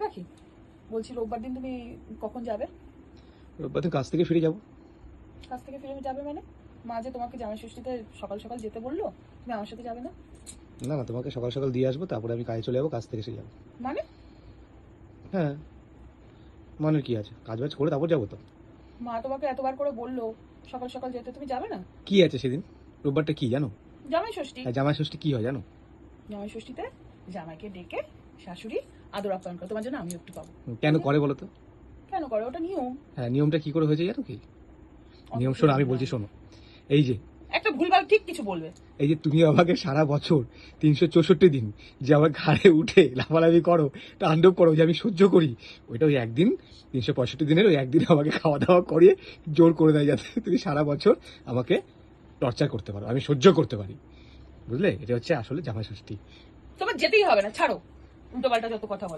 পাখি বলছি রোববার দিন তুমি কখন যাবে? রোববার দিন কাজ থেকে ফিরে যাব। কাছ থেকে ফিরে যাবে মানে? মা যে তোমাকে জামাই ষষ্ঠীতে সকাল সকাল যেতে বলল তুমি আমার সাথে যাবে না? না না তোমাকে সকাল সকাল দিয়ে আসব তারপরে আমি কাজে চলে যাব কাজ থেকে এসে যাব। মানে? হ্যাঁ। মানে কি আছে? কাজ বাজ করে তারপর যাব তো। মা তোমাকে এতবার করে বলল সকাল সকাল যেতে তুমি যাবে না? কি আছে সেদিন? রোববারটা কি জানো? জামাই ষষ্ঠী। আর জামাই ষষ্ঠী কি হয় জানো? জামাই ষষ্ঠীতে জামাইকে ডেকে শাশুড়ি আদর আপ্যায়ন করে তোমার জন্য আমিও একটু পাবো। কেন করে বলো তো? কেন করে? ওটা নিয়ম। হ্যাঁ নিয়মটা কি করে হয়েছে জানো কি? নিয়ম শোনো আমি বলছি শোনো। এই যে একটা ভুলভাল ঠিক কিছু বলবে। এই যে তুমি আমাকে সারা বছর তিনশো চৌষট্টি দিন যে আমার ঘাড়ে উঠে লাফালাফি করো তাণ্ডব করো যে আমি সহ্য করি ওইটা ওই একদিন তিনশো পঁয়ষট্টি দিনের ওই একদিন আমাকে খাওয়া দাওয়া করিয়ে জোর করে দেয় যাতে তুমি সারা বছর আমাকে টর্চার করতে পারো আমি সহ্য করতে পারি। বুঝলে? এটা হচ্ছে আসলে জামাই ষষ্ঠী। তোমার যেতেই হবে না ছাড়ো। উল্টো পাল্টা যত কথা বলো।